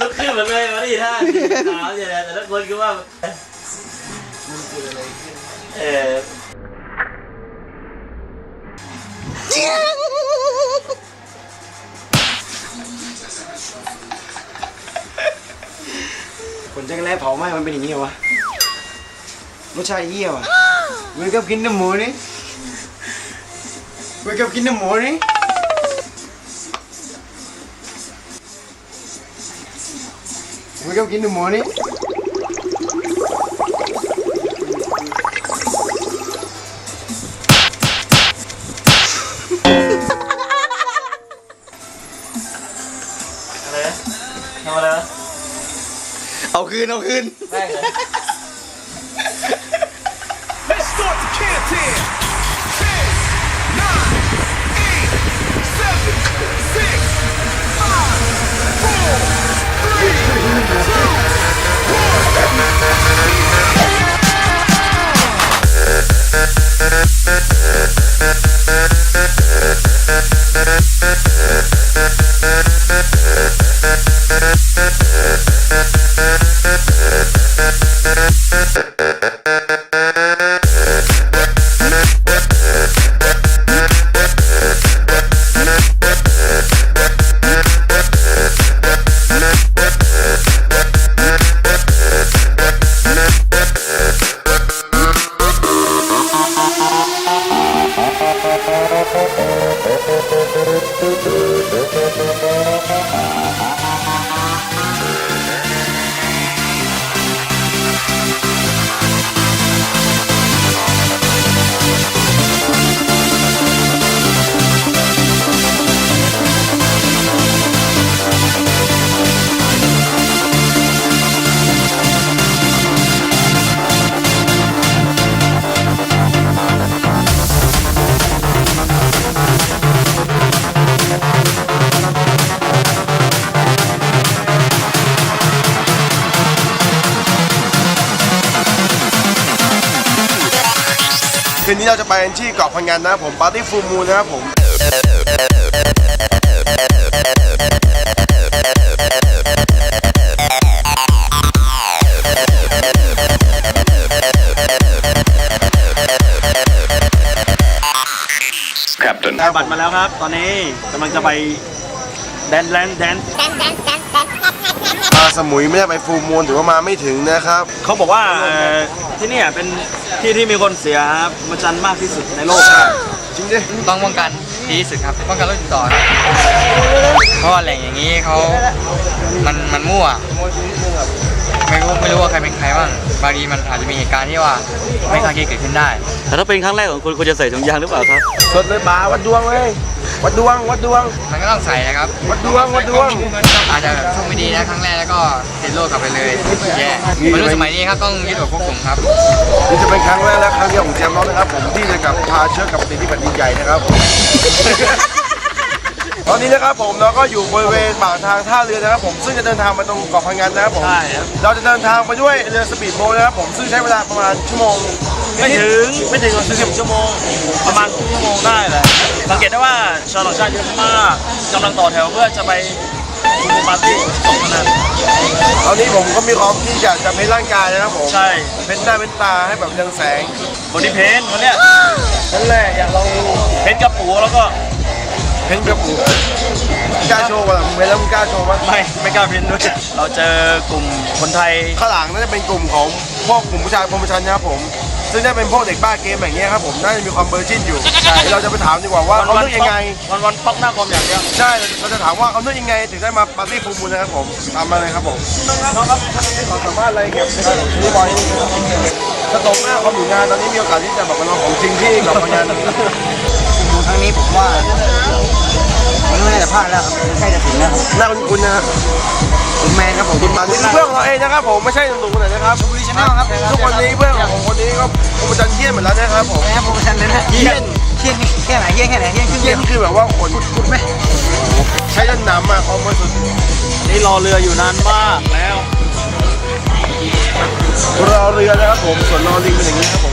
ลุกขึ้นมาเลยมาดิท่าขาวอย่างนี้แต่ละคนคือว่ามันเกิดอะไรขึ้นเออผลจักรแล้เผาไหม้มันเป็นอย่างนี้เหรอวะรสชาติเยี่ยวอะเหมือนกับกินน้ำหมูนี่เหมือนกับกินน้ำหมูนี่ เหมือนกับกินน้ำหมูนี่อะไรนะทำอะไรนะเอาคืน เอาคืนแม่งเลย Let's start the countdown. Three, two, คืนนี้เราจะไปกันที่เกาะพังงานนะครับผมปาร์ตี้ฟูมูลนะครับผมได้บัตรมาแล้วครับ ตอนนี้กำลังจะไปแดนแดนแดนมาสมุยไม่ได้ไปฟูมูลถือว่ามาไม่ถึงนะครับ เขาบอกว่าเอ่อที่เนี่ยเป็น ที่ที่มีคนเสียประจันมากที่สุดในโลกจริงดิต้องป้องกันดีที่สุดครับป้องกันโรคติดต่อครับเพราะว่าแหล่งอย่างนี้เขามันมันมั่ว ไม่รู้ไม่รู้ว่าใครเป็นใครบ้างบางทีมันอาจจะมีเหตุการณ์ที่ว่าไม่คาดคิดเกิดขึ้นได้แต่ถ้าเป็นครั้งแรกของคุณคุณจะใส่ถุงยางหรือเปล่าครับ สดเลยบาวัดดวงเลยวัดดวงวัดดวง มันก็ต้องใส่นะครับวัดดวงวัดดวง อาจจะแบบโชคไม่ดีนะครั้งแรกแล้วก็ติดโรคกลับไปเลยแย่วัยรุ่นสมัยนี้ครับต้องยึดหัวควบคุมครับ นี่จะเป็นครั้งแรกและครั้งเดียวของแจมน้องนะครับ ผมที่จะกลับพาเชื้อกลับไปที่แผ่นดินใหญ่นะครับ ตอนนี้นะครับผมเราก็อยู่บริเวณปากทางท่าเรือนะครับผมซึ่งจะเดินทางมาตรงเกาะพังงานนะครับผมใช่ครับ เราจะเดินทางไปด้วยเรือสปีดโบ๊ทนะครับผมซึ่งใช้เวลาประมาณชั่วโมงไม่ถึงไม่ถึงสิบชั่วโมง ประมาณครึ่งชั่วโมงได้แหละสังเกตได้ว่าชาวต่างชาติเยอะมากกำลังต่อแถวเพื่อจะไปดูปาร์ตี้ของคณะตอนนี้ผมก็มีความที่อยากจะเพ้นร่างกายนะครับผมใช่เพ้นหน้าเพ้นตาให้แบบเรืองแสงคนที่เพ้นท์คนเนี้ยนั่นแหละอยากลองดูเพ้นท์กระปูแล้วก็ เพ้นกระปุกกล้าโชว์ป่ะมึงเพ้นแล้วมึงกล้าโชว์ป่ะไม่ไม่กล้าเพ้นท์ด้วยเราเจอกลุ่มคนไทยข้างหลังน่าจะเป็นกลุ่มของพวกกลุ่มผู้ชายพรหมชันนะครับผม ซึ่งน่าเป็นพวกเด็กบ้าเกมแบบเนี้ยครับผมน่าจะมีความเบอร์จินอยู่ใช่เราจะไปถามดีกว่าว่าเขาเลือกยังไงวันวันๆป๊อกหน้าคอมอย่างเดียวใช่เราจะถามว่าเขาเลือกยังไงถึงได้มาปาร์ตี้ฟูลมูลนะครับผมตามมาเลยครับผมน้องครับขอสัมภาษณ์อะไรเกี่ยวกับนี่บอยนี่สตรงหน้าความอยู่งานตอนนี้มีโอกาสที่จะแบบมาลองของจริงที่กับพนันดูครั้งนี้ผมว่า มันไม่น่าจะพลาดแล้วครับใกล้จะถึงแล้วครับหน้าคุณคุณนะคุณแมนครับผมคุณมันนี่คือเพื่อนของเราเองนะครับผมไม่ใช่หนุ่มๆคนไหนนะครับชมบุรีชาแนลครับทุกวันนี้เพื่อนของคนนี้ก็พรหมชันเยี่ยมเหมดแล้วนะครับผมแอปโปรโมชั่นเลยนะเยี่ยนเยี่ยนแค่ไหนเยี่ยนแค่ไหนเยี่ยนขึ้นเยี่เยี่ยยมนคือแบบว่าขนขุดไหมใช้ด้านหนำอะความบริสุทธิ์นี่รอเรืออยู่นานมากแล้วรอเรือนะครับผมส่วนรอลิงเป็นอย่างนี้ครับผม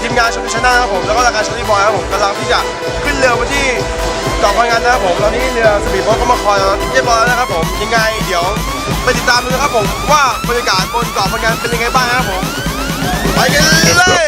ทีมงานชมชนะครับผมแล้วก็รายการชมบอยครับผมกำลังที่จะขึ้นเรือไปที่เกาะพังงานนะครับผมตอนนี้เรือสปีดโบ๊ทก็มาคอยเราเรียบร้อยแล้วนะครับผมยังไงเดี๋ยวไปติดตามดูนะครับผมว่าบรรยากาศบนเกาะพังงานเป็นยังไงบ้างนะครับผมไปกันเลย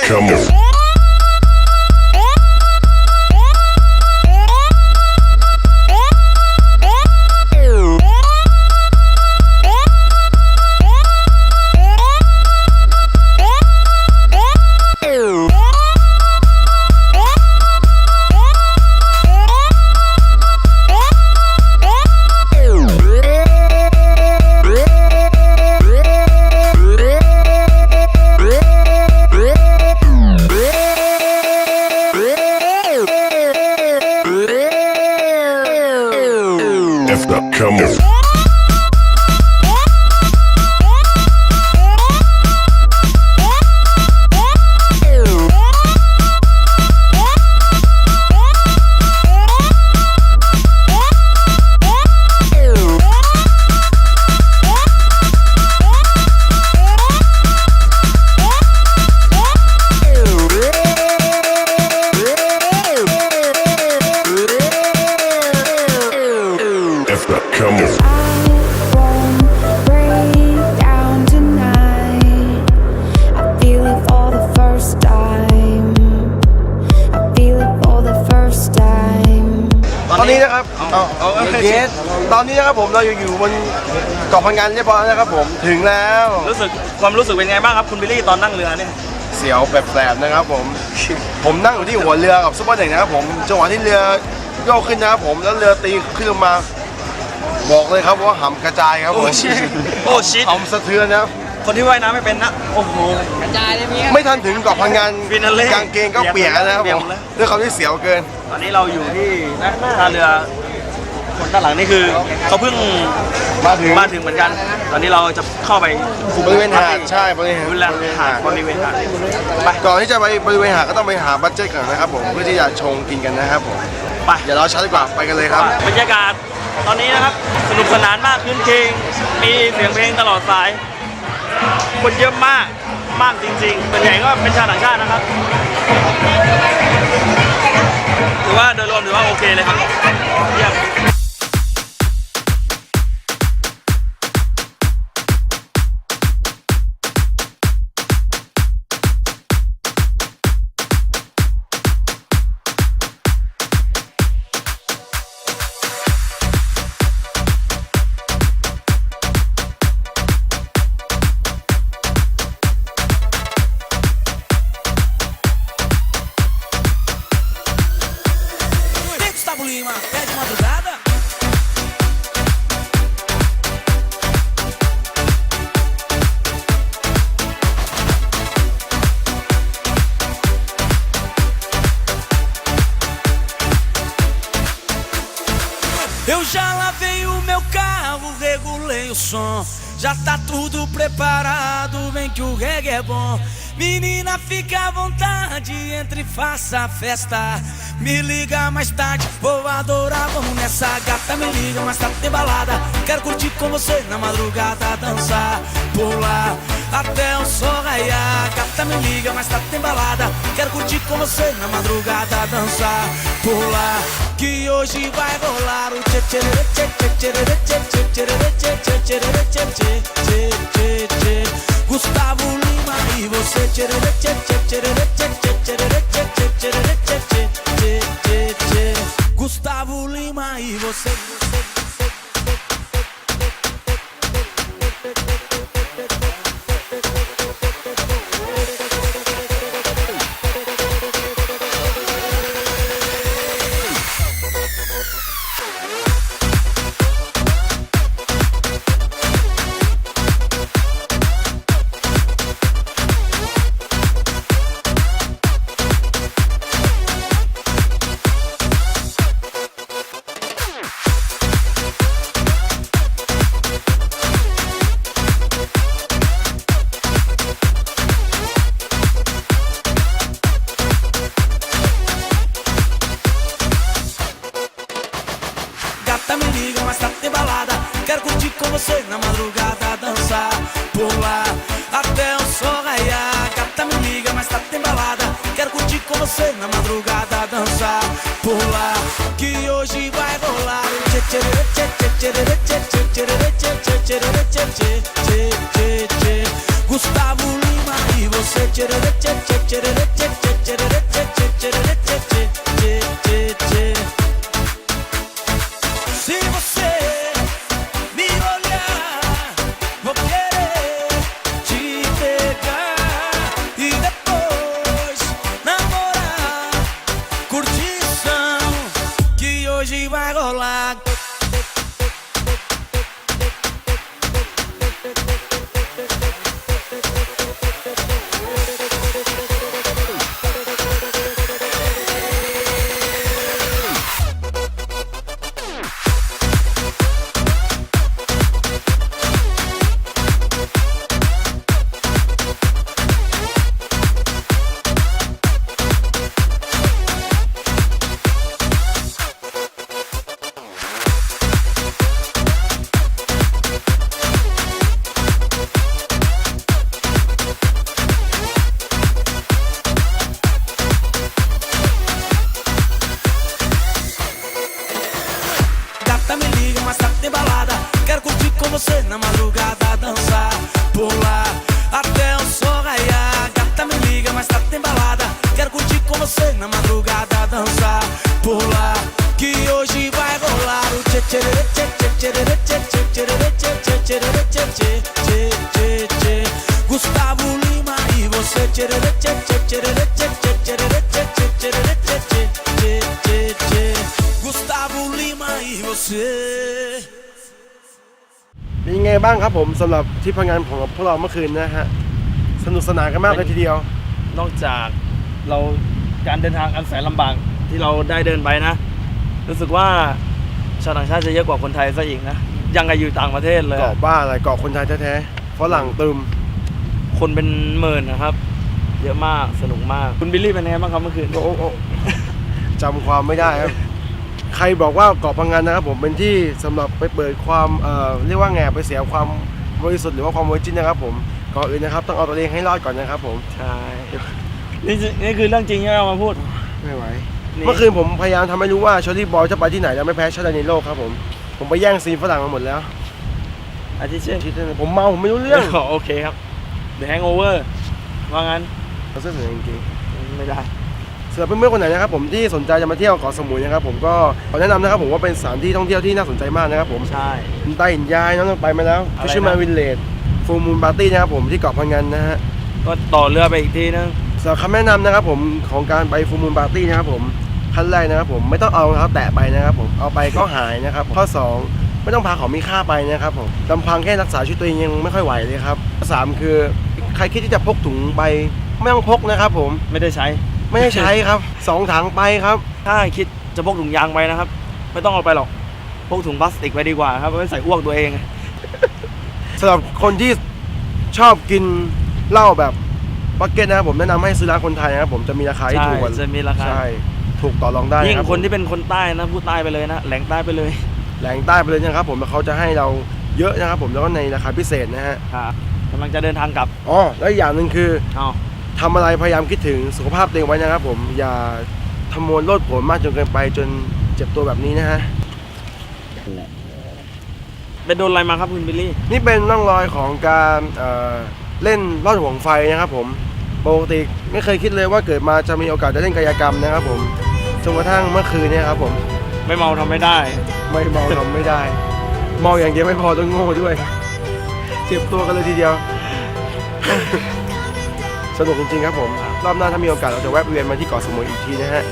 ตอนนี้นะครับเอาเอาเอาเยสตอนนี้นะครับผมเราอยู่อยู่บนเกาะพังงานเรียบร้อยแล้วนะครับผมถึงแล้วรู้สึกความรู้สึกเป็นไงบ้างครับคุณบิลลี่ตอนนั่งเรือเนี่ยเสียวแบบแสบๆนะครับผม ผมนั่งอยู่ที่หัวเรือกับซุปเปอร์เด็กนะครับผมจังหวะที่เรือโยกขึ้นนะครับผมแล้วเรือตีขึ้นลงมา บอกเลยครับว่าหำกระจายครับผมโอ้ชิตหำสะเทือนนะครับ คนที่ว่ายน้ำไม่เป็นนะ โอ้โหไม่ทันถึงเกาะพังงานฟินาเล่กางเกงก็เปียกแล้วนะครับเปียผกมหมดแล้ว ด้วยความที่เสียวเกิน ตอนนี้เราอยู่ที่นะท่าเรือ คนด้านหลังนี่คือเขาเพิ่งมาถึงมาถึงเหมือนกัน ตอนนี้เราจะเข้าไปบริเวณหาดใช่บริเวณบริเวณหาดบริเวณหาดไปก่อนที่จะไปบริเวณหาดก็ต้องไปหาบัตเจ็ตก่อนนะครับผมเพื่อที่จะชงกินกันนะครับผมไป อย่ารอช้าดีกว่าไปกันเลยครับ บรรยากาศตอนนี้นะครับ สนุกสนานมากขึ้นเพลงมีเสียงเพลงตลอดสาย คนเยอะมากมากจริงๆส่วนใหญ่ก็เป็นชาวต่างชาตินะครับ ถือว่าโดยรวมถือว่าโอเคเลยครับเยี่ยม Gustavo Lima, é de madrugada? Eu já lavei o meu carro, regulei o som. Já tá tudo preparado, vem que o reggae é bom. Menina, fica à vontade, entre e faça a festa. Me liga mais tarde, vou adorar, vamos nessa gata. Me liga mais tarde, tem balada. Quero curtir com você na madrugada, dançar, pular até o sol raiar. Gata, me liga mais tarde, tem balada. Quero curtir com você na madrugada, dançar, pular. Que hoje vai rolar o tchê tchê tchê tchê tchê tchê tchê tchê tchê tchê tchê tchê tchê tchê tchê tchê Gustavo Lima e você tcherere, eh, tchê, tchê, tcherere, tchê, tchê, tcherere, tchê, tchê, tcherere, tchê, tchê, tchê, tchê, tchê. Gustavo Lima e você eh. Gustavo Lima e você Gustavo Lima e você Gustavo Lima e você เป็นไงบ้างครับผมสำหรับที่พังงานของพวกเราเมื่อคืนนะฮะสนุกสนานกันมากเลยทีเดียว นอกจากเราการเดินทางอันแสนลำบากที่เราได้เดินไปนะ รู้สึกว่า ชาวต่างชาติจะเยอะกว่าคนไทยซะอีกนะยังกับอยู่ต่างประเทศเลยเกาะอะบ้าอะไรเกาะคนไทยแท้ๆฝรั่งตึมคนเป็นหมื่นนะครับ เยอะมากสนุกมาก คุณบิลลี่เป็นไงบ้างครับเมื่อคืนโอ้โอ้โอ้จำความไม่ได้ครับ ใครบอกว่าเกาะพังงานนะครับผมเป็นที่สำหรับไปเปิดความเอ่อเรียกว่าไงไปเสียความบริสุทธิ์หรือว่าความเวอร์จินนะครับผมก่อนอื่นนะครับต้องเอาตัวเองให้รอดก่อนนะครับผม ใช่นี่สินี่คือเรื่องจริงที่เรามาพูด ไม่ไหวนี่ เมื่อคืนผมพยายามทำให้รู้ว่าชอรี่บอยจะไปที่ไหนแล้วไม่แพ้ชาติใดในโลกครับผม ผมไปแย่งซีนฝรั่งมาหมดแล้ว อาทิเช่นคิดเลยผมเมาผมไม่รู้เรื่องโอเคครับ The Hangover ว่างั้นเอาเสื้อเหลืองจริงไม่ได้ๆสำหรับเพื่อนๆคนไหนนะครับผมที่สนใจจะมาเที่ยวเกาะสมุยนะครับผมก็ขอแนะนำนะครับผมว่าเป็นสถานที่ท่องเที่ยวที่น่าสนใจมากนะครับผมใช่คุณตาหินยายน้องต้องไปมาแล้วอะไรชื่อมานะวินเลดฟูมูลปาร์ตี้นะครับผมที่เกาะพังงานนะฮะก็ต่อเรือไปอีกทีนึง สำหรับคำแนะนำนะครับผมของการไปฟูมูลปาร์ตี้นะครับผมขั้นแรกนะครับผมไม่ต้องเอารองเท้าแตะไปนะครับผมเอาไปก็หายนะครับข้อสองไม่ต้องพาของมีค่าไปนะครับผมลำพังแค่รักษาชีวิตตัวเองยังไม่ค่อยไหวเลยครับข้อสามคือใครคิดที่จะพกถุงไปไม่ต้องพกนะครับผมไม่ได้ใช้ ไม่ให้ใช้ครับสองถังไปครับ ถ้าคิดจะพกถุงยางไปนะครับ ไม่ต้องเอาไปหรอกพกถุงพลาสติกไปดีกว่าครับไม่ใส่อ้วกตัวเองสำหรับคนที่ชอบกินเหล้าแบบ บักเก็ตนะครับผมแนะนำให้ซื้อร้านคนไทยนะครับผมจะมีราคาที่ใช่ถูกกว่าจะมีราคาใช่ถูกต่อรองได้ยิ่งรับคนที่เป็นคนใต้นะพูดใต้ไปเลยนะแหลงใต้ไปเลย แหล่งใต้ไปเลยนะครับผมแล้วเขาจะให้เราเยอะนะครับผมแล้วก็ในราคาพิเศษนะฮะครับกำลังจะเดินทางกลับอ๋อแล้วอีกอย่างหนึ่งคือเอาทำอะไรพยายามคิดถึงสุขภาพตัวเองไว้นะครับผมอย่าทำมวลโลดโผนมากจนเกินไปจนเจ็บตัวแบบนี้นะฮะเป็นโดนอะไรมาครับคุณบิลลี่ นี่เป็นร่องรอยของการเอ่อเล่นลอดห่วงไฟนะครับผม ปกติไม่เคยคิดเลยว่าเกิดมาจะมีโอกาสได้เล่นกายกรรมนะครับผมจนกระทั่งเมื่อคืนเนี่ยครับผมไม่เมาทำไม่ได้ ไม่เมาทำไม่ได้ เมาอย่างเดียวไม่พอต้องโง่ด้วยเจ็บตัวกันเลยทีเดียว สนุกจริงๆครับผม รอบหน้าถ้ามีโอกาสเราจะแวะเวียนมาที่เกาะสมุยอีกทีนะฮะ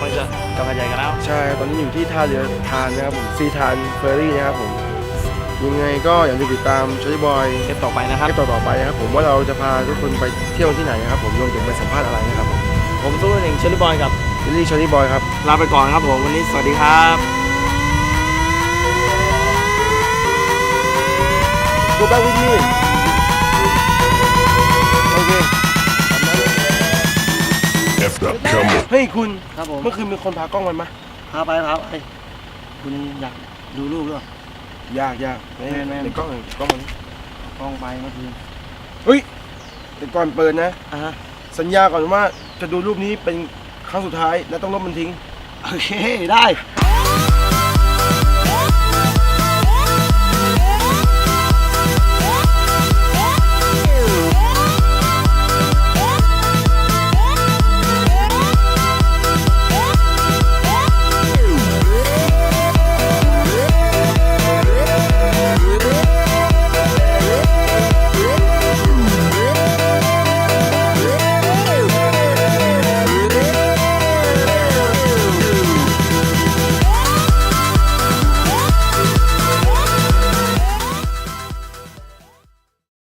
มันจะกลับมาใหญ่กันแล้ว ใช่ ตอนนี้อยู่ที่ท่าเรือทานนะครับผมซีทานเฟอร์รี่นะครับผม ยังไงก็อย่าลืมติดตามชอรี่บอยเทปต่อไปนะครับเทปต่อๆไปนะครับผมว่าเราจะพาทุกคนไปเที่ยวที่ไหนนะครับผมรวมถึงไปสัมภาษณ์อะไรนะครับผมผมสู้หนึ่งเชอรี่บอยกับวิลลี่ชอรี่บอยครับ ลาไปก่อนครับผมวันนี้สวัสดีครับ Go back with me โอเค F the come on. เฮ้ยคุณ ครับผมเมื่อคืนมีคนพากล้องมันมาพาไปพาไปคุณอยากดูรูปหรือเปล่าอ ยากอยากแม่แม่เดี๋ยวกล้องหน่อยกล้องมันกล้องไปเมื่อคืนเฮ้ยแต่ก่อนเปิดนะอ่าฮะสัญญาก่อนว่าจะดูรูปนี้เป็นครั้งสุดท้ายและต้องลบมันทิ้ง โอเค ได้